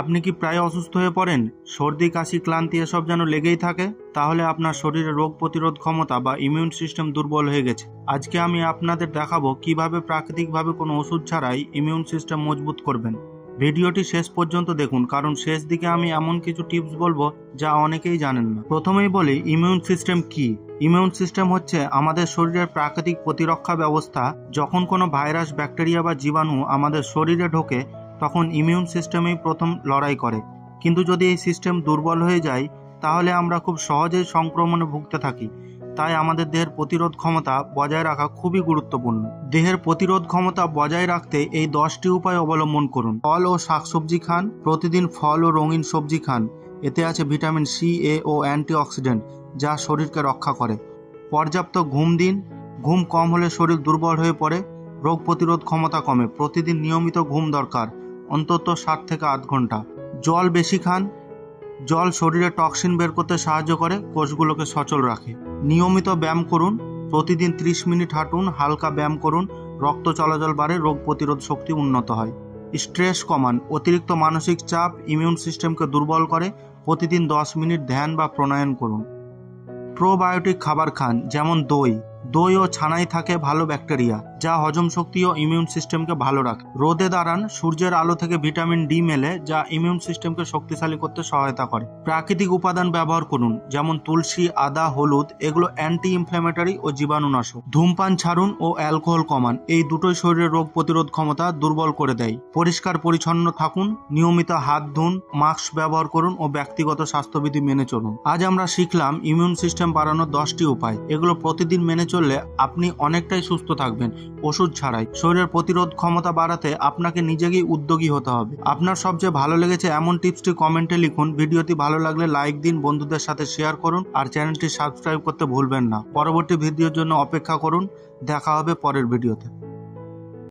আপনি কি প্রায় অসুস্থ হয়ে পড়েন? সর্দি, কাশি, ক্লান্তি এসব যেন লেগেই থাকে, তাহলে আপনার শরীরে রোগ প্রতিরোধ ক্ষমতা বা ইমিউন সিস্টেম দুর্বল হয়ে গেছে। আজকে আমি আপনাদের দেখাবো কীভাবে প্রাকৃতিকভাবে কোনো ওষুধ ছাড়াই ইমিউন সিস্টেম মজবুত করবেন। ভিডিওটি শেষ পর্যন্ত দেখুন, কারণ শেষ দিকে আমি এমন কিছু টিপস বলব যা অনেকেই জানেন না। প্রথমেই বলি ইমিউন সিস্টেম কি? ইমিউন সিস্টেম হচ্ছে আমাদের শরীরের প্রাকৃতিক প্রতিরক্ষা ব্যবস্থা। যখন কোনো ভাইরাস, ব্যাকটেরিয়া বা জীবাণু আমাদের শরীরে ঢোকে তখন ইমিউন সিস্টেমেই প্রথম লড়াই করে। কিন্তু যদি এই সিস্টেম দুর্বল হয়ে যায়, তাহলে আমরা খুব সহজেই সংক্রমণে ভুগতে থাকি। তাই আমাদের দেহের প্রতিরোধ ক্ষমতা বজায় রাখা খুবই গুরুত্বপূর্ণ। দেহের প্রতিরোধ ক্ষমতা বজায় রাখতে এই দশটি উপায় অবলম্বন করুন। ফল ও শাকসবজি খান, প্রতিদিন ফল ও রঙিন সবজি খান। এতে আছে ভিটামিন সি এ ও অ্যান্টিঅক্সিডেন্ট, যা শরীরকে রক্ষা করে। পর্যাপ্ত ঘুম দিন। ঘুম কম হলে শরীর দুর্বল হয়ে পড়ে। রোগ প্রতিরোধ ক্ষমতা কমে। প্রতিদিন নিয়মিত ঘুম দরকার। অন্তত ষাট থেকে আধ ঘণ্টা। জল বেশি খান। জল শরীরে টক্সিন বের করতে সাহায্য করে, কোষগুলোকে সচল রাখে। নিয়মিত ব্যায়াম করুন। প্রতিদিন ত্রিশ মিনিট হাঁটুন, হালকা ব্যায়াম করুন। রক্ত চলাচল বাড়ে, রোগ প্রতিরোধ শক্তি উন্নত হয়। স্ট্রেস কমান। অতিরিক্ত মানসিক চাপ ইমিউন সিস্টেমকে দুর্বল করে, প্রতিদিন দশ মিনিট ধ্যান বা প্রণয়ন করুন। প্রোবায়োটিক খাবার খান, যেমন দই। দই ও ছানায় থাকে ভালো ব্যাকটেরিয়া। যা হজম শক্তি ও ইমিউন সিস্টেমকে ভালো রাখে। রোদে দাঁড়ান, সূর্যের আলো থেকে ভিটামিন ডি মেলে, যা ইমিউন সিস্টেমকে শক্তিশালী করতে সহায়তা করে। প্রাকৃতিক উপাদান ব্যবহার করুন, যেমন তুলসী, আদা, হলুদ, এগুলো অ্যান্টি ইনফ্ল্যামেটরি ও জীবাণুনাশক। ধূমপান ছাড়ুন ও অ্যালকোহল কমান, এই দুটোই শরীরের রোগ প্রতিরোধ ক্ষমতা দুর্বল করে দেয়। পরিষ্কার পরিচ্ছন্ন থাকুন, নিয়মিত হাত ধুন, মাস্ক ব্যবহার করুন ও ব্যক্তিগত স্বাস্থ্যবিধি মেনে চলুন। আজ আমরা শিখলাম ইমিউন সিস্টেম বাড়ানোর দশটি উপায়। এগুলো প্রতিদিন মেনে চললে আপনি অনেকটাই সুস্থ থাকবেন। ওষুধ ছাড়াই। শরীরের প্রতিরোধ ক্ষমতা বাড়াতে আপনাকে নিজেকেই উদ্যোগী হতে হবে। আপনার সবচেয়ে ভালো লেগেছে এমন টিপসটি কমেন্টে লিখুন। ভিডিওটি ভালো লাগলে লাইক দিন, বন্ধুদের সাথে শেয়ার করুন আর চ্যানেলটি সাবস্ক্রাইব করতে ভুলবেন না। পরবর্তী ভিডিওর জন্য অপেক্ষা করুন। দেখা হবে পরের ভিডিওতে।